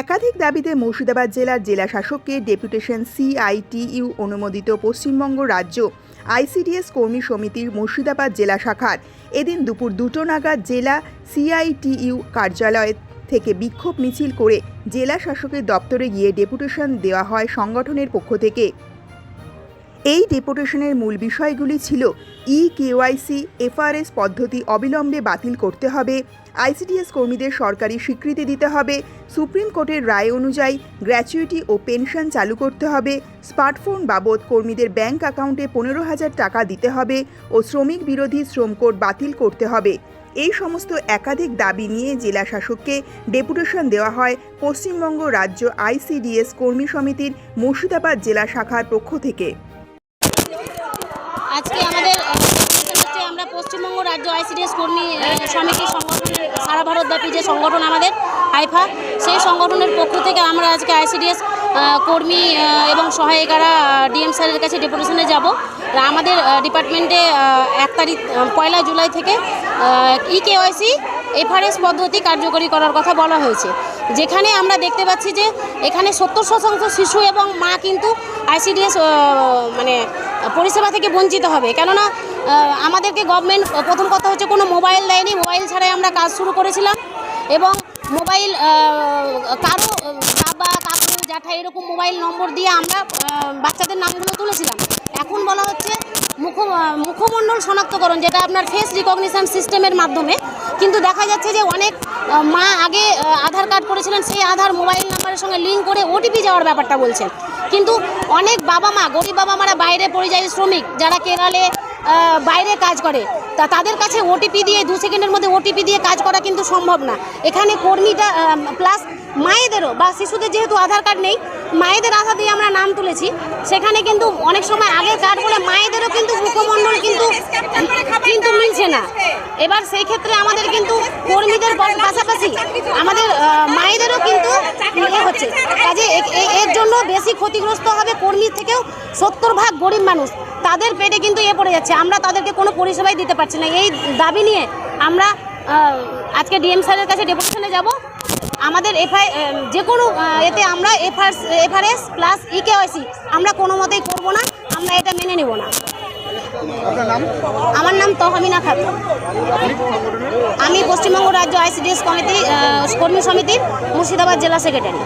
একাধিক দাবিতে মুর্শিদাবাদ জেলার জেলা শাসককে ডেপুটেশন সিআইটিইউ অনুমোদিত পশ্চিমবঙ্গ রাজ্য আইসিডিএস কর্মী সমিতির মুর্শিদাবাদ জেলা শাখার। এদিন দুপুর দুটো নাগাদ জেলা সিআইটিইউ কার্যালয় থেকে বিক্ষোভ মিছিল করে জেলা শাসকের দপ্তরে গিয়ে ডেপুটেশন দেওয়া হয় সংগঠনের পক্ষ থেকে। এই ডেপুটেশনের মূল বিষয়গুলি ছিল ই কেওয়াইসি এফআরএস পদ্ধতি অবিলম্বে বাতিল করতে হবে আইসিডিএস কর্মীদের সরকারি স্বীকৃতি দিতে হবে, সুপ্রিম কোর্টের রায় অনুযায়ী গ্র্যাচুইটি ও পেনশন চালু করতে হবে, স্মার্টফোন বাবদ কর্মীদের ব্যাংক অ্যাকাউন্টে পনেরো হাজার টাকা দিতে হবে ও শ্রমিক বিরোধী শ্রম কোড বাতিল করতে হবে। এই সমস্ত একাধিক দাবি নিয়ে জেলা শাসককে ডেপুটেশন দেওয়া হয় পশ্চিমবঙ্গ রাজ্য আইসিডিএস কর্মী সমিতির মুর্শিদাবাদ জেলা শাখার পক্ষ থেকে। আজকে আমাদের আমরা পশ্চিমবঙ্গ রাজ্য আইসিডিএস কর্মী সমিতি সংগঠনের সারা ভারতব্যাপী যে সংগঠন আমাদের, আইফা, সেই সংগঠনের পক্ষ থেকে আমরা আজকে আইসিডিএস কর্মী এবং সহায়িকারা ডিএম স্যারের কাছে ডেপুটেশনে যাব। আমাদের ডিপার্টমেন্টে এক তারিখ পয়লা জুলাই থেকে ই কেওয়াইসি এফআরএস পদ্ধতি কার্যকরী করার কথা বলা হয়েছে। যেখানে আমরা দেখতে পাচ্ছি যে, এখানে সত্তর শতাংশ শিশু এবং মা কিন্তু আইসিডিএস মানে পরিষেবা থেকে বঞ্চিত হবে। কেননা আমাদেরকে গভর্নমেন্ট, প্রথম কথা হচ্ছে কোনো মোবাইল দেয়নি। মোবাইল ছাড়াই আমরা কাজ শুরু করেছিলাম। এবং মোবাইল কারও বাবা, কাকু জ্যাঠা এরকম মোবাইল নম্বর দিয়ে আমরা বাচ্চাদের নামগুলো তুলেছিলাম। এখন বলা হচ্ছে মুখ মুখমণ্ডল শনাক্তকরণ, যেটা আপনার ফেস রিকগনিশন সিস্টেমের মাধ্যমে। কিন্তু দেখা যাচ্ছে যে অনেক মা আগে আধার কার্ড করেছিলেন, সেই আধার মোবাইল নাম্বারের সঙ্গে লিঙ্ক করে ওটিপি যাওয়ার ব্যাপারটা বলছেন। কিন্তু অনেক বাবা মা, গরিব বাবা মারা বাইরে পরিযায়ী শ্রমিক, যারা কেরালে বাইরে কাজ করে, তা তাদের কাছে ওটিপি দিয়ে দু সেকেন্ডের মধ্যে ওটিপি দিয়ে কাজ করা কিন্তু সম্ভব না। এখানে কর্মীটা প্লাস মায়েদেরও, বা শিশুদের যেহেতু আধার কার্ড নেই, মায়েদের আধার দিয়ে আমরা নাম তুলেছি। সেখানে কিন্তু অনেক সময় আগের কার্ড বলে মায়েদেরও কিন্তু মুখমণ্ডল কিন্তু কিন্তু মিলছে না। এবার সেই ক্ষেত্রে আমাদের কিন্তু কর্মীদের পাশাপাশি আমাদের মায়েদেরও কিন্তু ইয়ে হচ্ছে। কাজে এর জন্য বেশি ক্ষতিগ্রস্ত হবে কর্মী থেকেও সত্তর ভাগ গরিব মানুষ। তাদের পেটে কিন্তু এ পড়ে যাচ্ছে। আমরা তাদেরকে কোনো পরিষেবাই দিতে পারছি না। এই দাবি নিয়ে আমরা আজকে ডিএম স্যারের কাছে ডেপুটেশনে যাব। আমাদের এফআই যে কোনো এতে আমরা এফআর এফআরএস প্লাস ইকেওয়াইসি আমরা কোনো মতেই করব না আমরা এটা মেনে নেব না। আমার নাম তহমিনা খাতুন। আমি পশ্চিমবঙ্গ রাজ্য আইসিডিএস কমিটি কর্মী সমিতির মুর্শিদাবাদ জেলা সেক্রেটারি।